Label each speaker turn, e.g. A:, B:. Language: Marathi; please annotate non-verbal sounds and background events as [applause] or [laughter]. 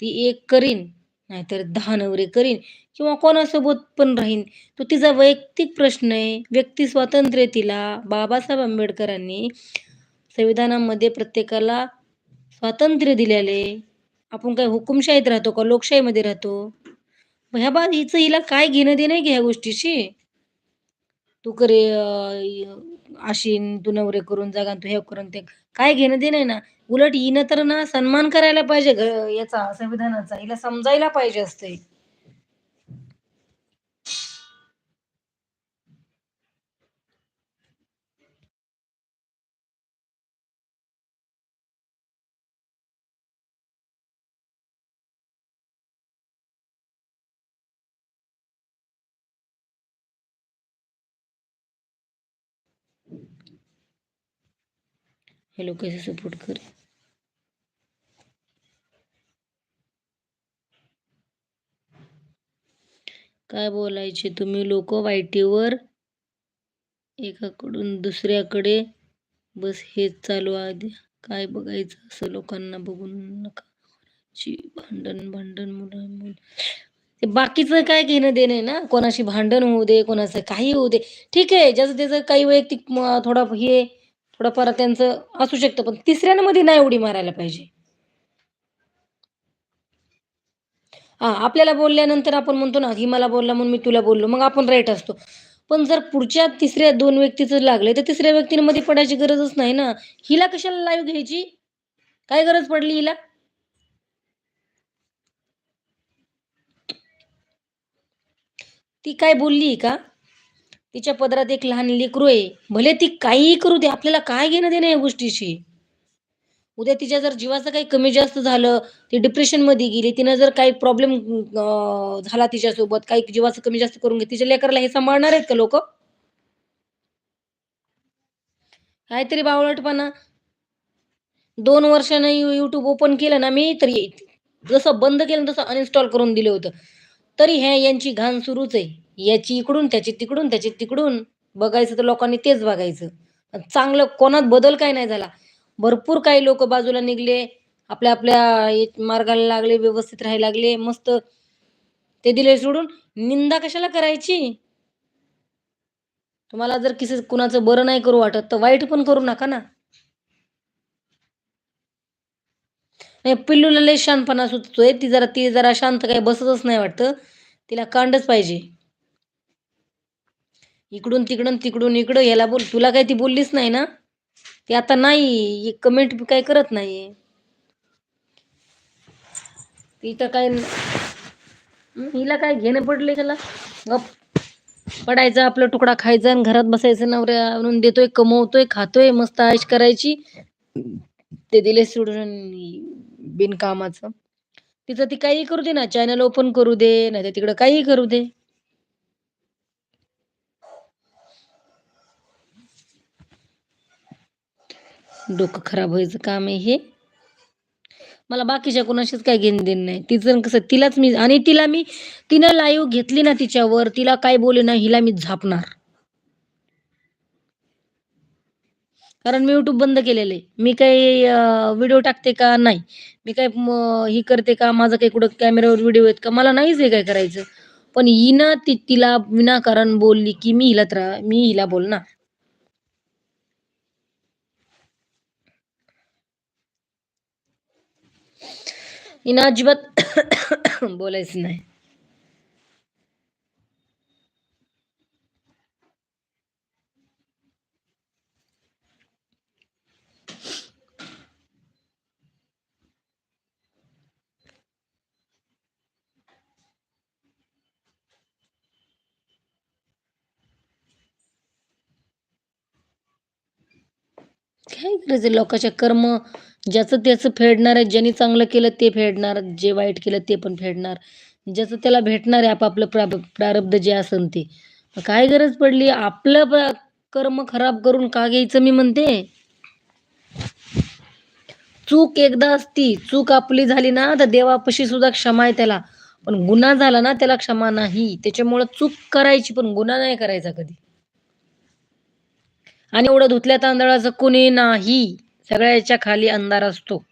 A: ती एक करीन नाहीतर दहा नवरे करीन किंवा कोणासोबत पण राहीन. तो तिचा वैयक्तिक प्रश्न आहे व्यक्ती स्वातंत्र्य तिला. बाबासाहेब आंबेडकरांनी संविधानामध्ये प्रत्येकाला स्वातंत्र्य दिलेले आपण काय हुकुमशाहीत राहतो का? लोकशाहीमध्ये राहतो? ह्या बा हिचं हिला काय घेणं देणं आहे की ह्या गोष्टीशी? तू करे आशीन तू नवरे करून जागा तू हे करून ते काय घेणं देणं आहे ना? उलट हिनं तर ना सन्मान करायला पाहिजे याचा संविधानाचा. हिला समजायला पाहिजे असते हे लोक कैसे सपोर्ट करे. काय बोलायचे तुम्ही लोक? वाईटीवर एकाकडून दुसऱ्याकडे. बस हेच चालू आहे काय बघायचं असं लोकांना बघून नका. भांडण भांडण मुलं मुलं ते बाकीचं काय घेणं देणं आहे ना? कोणाशी भांडण होऊ दे कोणाचं काही होऊ दे. ठीक आहे ज्याचं त्याचं काही वैयक्तिक थोडा हे थोडंफार त्यांचं असू शकतं पण तिसऱ्यांमध्ये नाही उडी मारायला पाहिजे. हा आपल्याला बोलल्यानंतर आपण म्हणतो ना ही मला बोलला म्हणून मी तुला बोललो. मग आपण राईट असतो. पण जर पुढच्या तिसऱ्या दोन व्यक्तीचं लागले तर तिसऱ्या व्यक्तींमध्ये पडायची गरजच नाही ना. हिला कशाला लाईव्ह घ्यायची? काय गरज पडली हिला? ती काय बोलली का? तिच्या पदरात एक लहान लेकरू आहे. भले ती काहीही करू दे आपल्याला काय घेणं देणं या गोष्टीशी? उद्या तिच्या जर जीवाचं काही कमी जास्त झालं ती डिप्रेशनमध्ये गेली तिनं जर काही प्रॉब्लेम झाला तिच्यासोबत काही जीवाचं कमी जास्त करून घे तिच्या लेकराला हे सांभाळणार आहेत का लोक? काहीतरी बावळटपणा. दोन वर्षानं युट्यूब ओपन केलं ना मी तरी जसं बंद केलं तसं अनइन्स्टॉल करून दिलं होतं. तरी ह्या यांची घाण सुरूच आहे. याची इकडून त्याची तिकडून त्याची तिकडून. बघायचं तर लोकांनी तेच बघायचं. चांगलं कोणात बदल काही नाही झाला. भरपूर काही लोक बाजूला निघले. आपल्या आपल्या मार्गाला लागले व्यवस्थित राहायला लागले. मस्त ते दिले सोडून. निंदा कशाला करायची? तुम्हाला जर किसी कुणाचं बरं नाही करू वाटत तर वाईट पण करू नका ना. नाही पिल्लूला लय शानपणा सुचतोय. ती जरा ती जरा शांत काही बसतच नाही वाटतं. तिला कांडच पाहिजे. इकडून तिकडून तिकडून इकडं याला बोल तुला काही ती बोललीच नाही ना? ती आता नाही कमेंट काही करत नाही ती तर काय हिला काय घेणं पडले त्याला? गप. पडायचा आपला तुकडा खायचा आणि घरात बसायचं नवऱ्या आणून देतोय कमवतोय खातोय मस्त आयश करायची. ते दिले सोडून बिनकामाचं. तिचं ती काही करू दे ना चॅनल ओपन करू दे नाही तर तिकडं काही करू दे. डोकं खराब व्हायचं काम आहे हे. मला बाकीच्या कोणाशीच काय घेणं देणं नाही. तिचं कसं तिलाच मी आणि तिला मी तिनं लाईव्ह घेतली ना तिच्यावर तिला काय बोले ना हिला मी झापणार. कारण मी युट्यूब बंद केलेलं आहे. मी काही व्हिडिओ टाकते का? नाही. मी काय ही करते का? माझं काही कुठं कॅमेऱ्यावर व्हिडिओ आहेत का? मला नाहीच हे काय करायचं. पण हिनं ती तिला विनाकारण बोलली की मी हिला त्रा मी हिला बोलणार. हिनं अजिबात [coughs] बोलायचं नाही. काय करायचं लोकांच्या कर्म ज्याचं त्याचं फेडणार आहे ज्यांनी चांगलं केलं ते फेडणार जे वाईट केलं ते पण फेडणार. ज्याचं त्याला भेटणार आहे आपापलं प्रारब्ध जे असन ते. काय गरज पडली? आपलं कर्म खराब करून का घ्यायचं मी म्हणते? चूक एकदा असती चूक आपली झाली ना तर देवापाशी सुद्धा क्षमा आहे त्याला. पण गुन्हा झाला ना त्याला क्षमा नाही. त्याच्यामुळं चूक करायची पण गुन्हा नाही करायचा कधी. आणि एवढं धुतल्या तांदळाचं कुणी नाही. सगळ्याच्या खाली अंधार असतो.